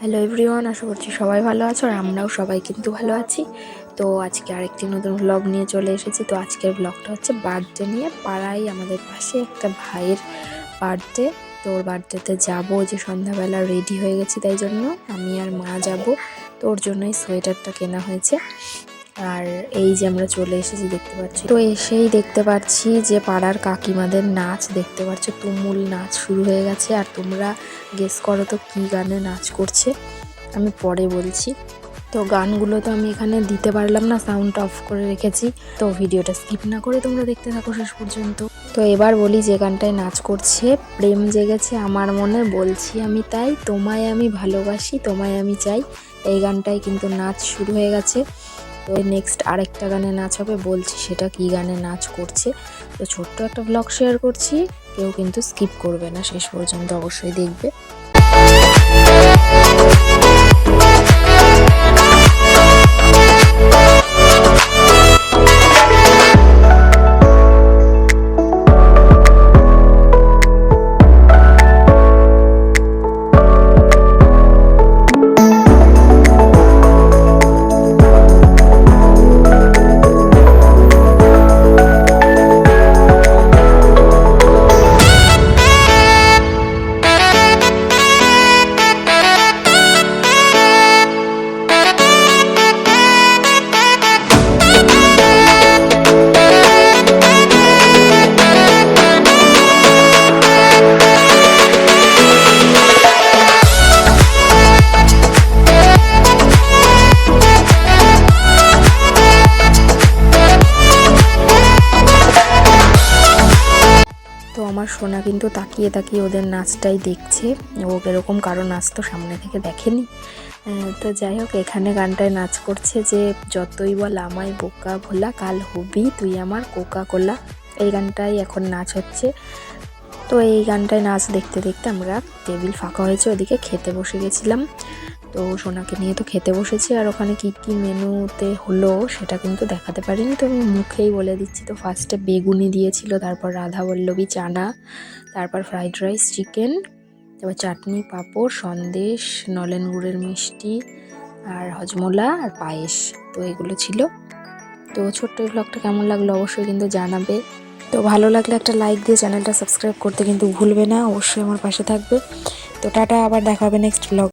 Hello everyone আশা করছি সবাই ভালো আছো আর আমরাও সবাই কিন্তু ভালো আছি। তো আজকে আরেকটি নতুন ব্লগ নিয়ে চলে এসেছি। তো আজকের ব্লগটা হচ্ছে বার্থডে নিয়ে। পাড়ায় আমাদের পাশে একটা ভাইয়ের বার্থডে তো ওর বার্থডেতে যাব, যে সন্ধ্যাবেলা রেডি হয়ে গেছি তাই জন্য। আমি আর মা যাব। তো ওর জন্যই সোয়েটারটা কেনা হয়েছে। আর এই যে আমরা চলে এসেছি, দেখতে পাচ্ছি। তো এসেই দেখতে পাচ্ছি যে পাড়ার কাকিমাদের নাচ, দেখতে পাচ্ছ তুমুল নাচ শুরু হয়ে গেছে। আর তোমরা গেস করো তো কী গানে নাচ করছে, আমি পরে বলছি। তো গানগুলো তো আমি এখানে দিতে পারলাম না সাউন্ড অফ করে রেখেছি। তো ভিডিওটা স্কিপ না করে তোমরা দেখতে থাকো শেষ পর্যন্ত। তো এবার বলি যে গানটায় নাচ করছে, প্রেম জেগেছে আমার মনে, বলছি আমি তাই, তোমায় আমি ভালোবাসি, তোমায় আমি চাই। এই গানটায় কিন্তু নাচ শুরু হয়ে গেছে। তো নেক্সট আরেকটা গানে নাচ হবে, বলছি সেটা কি গানে নাচ করছে। তো ছোট্ট একটা ব্লগ শেয়ার করছি, কেউ কিন্তু স্কিপ করবে না, শেষ পর্যন্ত অবশ্যই দেখবে। আমার সোনা কিন্তু তাকিয়ে তাকিয়ে ওদের নাচটাই দেখছে। ও এরকম কারও নাচ তো সামনে থেকে দেখেনি। তো যাই হোক, এখানে গানটায় নাচ করছে যে, যতই বল আমায় বোকা ভোলা, কাল হবি তুই আমার কোকা কোলা এই গানটাই এখন নাচ হচ্ছে। তো এই গানটায় নাচ দেখতে দেখতে আমরা টেবিল ফাঁকা হয়েছে, ওদিকে খেতে বসে গেছিলাম। তো সোনাকে নিয়ে তো খেতে বসেছি আর ওখানে কি কি মেনুতে হলো সেটা কিন্তু দেখাতে পারিনি। তো আমি মুখেই বলে দিচ্ছি, তো ফার্স্টে বেগুনি দিয়েছিল, তারপর রাধা বল্লভী চানা, তারপর ফ্রাইড রাইস চিকেন তারপর চাটনি, পাঁপড়, সন্দেশ, নলেন গুড়ের মিষ্টি আর হজমোলা আর পায়েস, তো এগুলো ছিল। তো ছোট্ট এই ব্লগটা কেমন লাগল অবশ্যই কিন্তু জানাবে। তো ভালো লাগলে একটা লাইক দিয়ে চ্যানেলটা সাবস্ক্রাইব করতে কিন্তু ভুলবে না, অবশ্যই আমার পাশে থাকবে। তো টাটা, আবার দেখা হবে নেক্সট ব্লগ